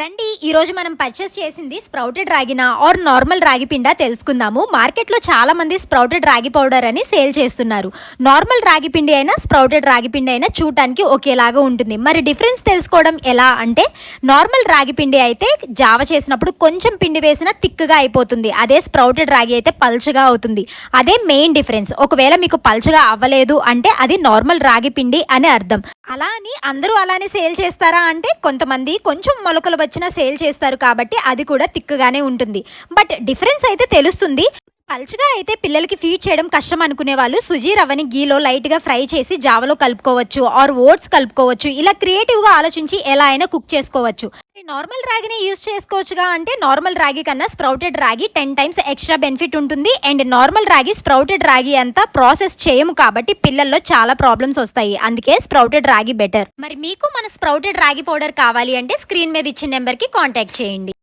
రండి ఈరోజు మనం పర్చేస్ చేసింది స్ప్రౌటెడ్ రాగినా ఆర్ నార్మల్ రాగి పిండ తెలుసుకుందాము. మార్కెట్లో చాలా మంది స్ప్రౌటెడ్ రాగి పౌడర్ అని సేల్ చేస్తున్నారు. నార్మల్ రాగి పిండి అయినా స్ప్రౌటెడ్ రాగి పిండి అయినా చూడటానికి ఒకేలాగా ఉంటుంది. మరి డిఫరెన్స్ తెలుసుకోవడం ఎలా అంటే నార్మల్ రాగి పిండి అయితే జావ చేసినప్పుడు కొంచెం పిండి వేసినా తిక్కుగా అయిపోతుంది. అదే స్ప్రౌటెడ్ రాగి అయితే పల్చగా అవుతుంది. అదే మెయిన్ డిఫరెన్స్ ఒకవేళ మీకు పల్చగా అవ్వలేదు అంటే అది నార్మల్ రాగి పిండి అని అర్థం. అలా అని అందరూ అలానే సేల్ చేస్తారా అంటే కొంతమంది కొంచెం మొలకలు వచ్చినా సేల్ చేస్తారు కాబట్టి అది కూడా తిక్కగానే ఉంటుంది. బట్ డిఫరెన్స్ అయితే తెలుస్తుంది. పల్చగా అయితే పిల్లలకి ఫీడ్ చేయడం కష్టం అనుకునే వాళ్ళు సుజీ రవ్వని గీలో లైట్గా ఫ్రై చేసి జావలో కలుపుకోవచ్చు ఆర్ ఓట్స్ కలుపుకోవచ్చు ఇలా క్రియేటివ్గా ఆలోచించి ఎలా అయినా కుక్ చేసుకోవచ్చు. నార్మల్ రాగిని యూస్ చేసుకోవచ్చుగా అంటే నార్మల్ రాగి కన్నా స్ప్రౌటెడ్ రాగి టెన్ టైమ్స్ ఎక్స్ట్రా బెనిఫిట్ ఉంటుంది. అండ్ నార్మల్ రాగి స్ప్రౌటెడ్ రాగి అంతా ప్రాసెస్ చేయము కాబట్టి పిల్లల్లో చాలా ప్రాబ్లమ్స్ వస్తాయి. అందుకే స్ప్రౌటెడ్ రాగి బెటర్. మరి మీకు మన స్ప్రౌటెడ్ రాగి పౌడర్ కావాలి అంటే స్క్రీన్ మీద ఇచ్చిన నెంబర్కి కాంటాక్ట్ చేయండి.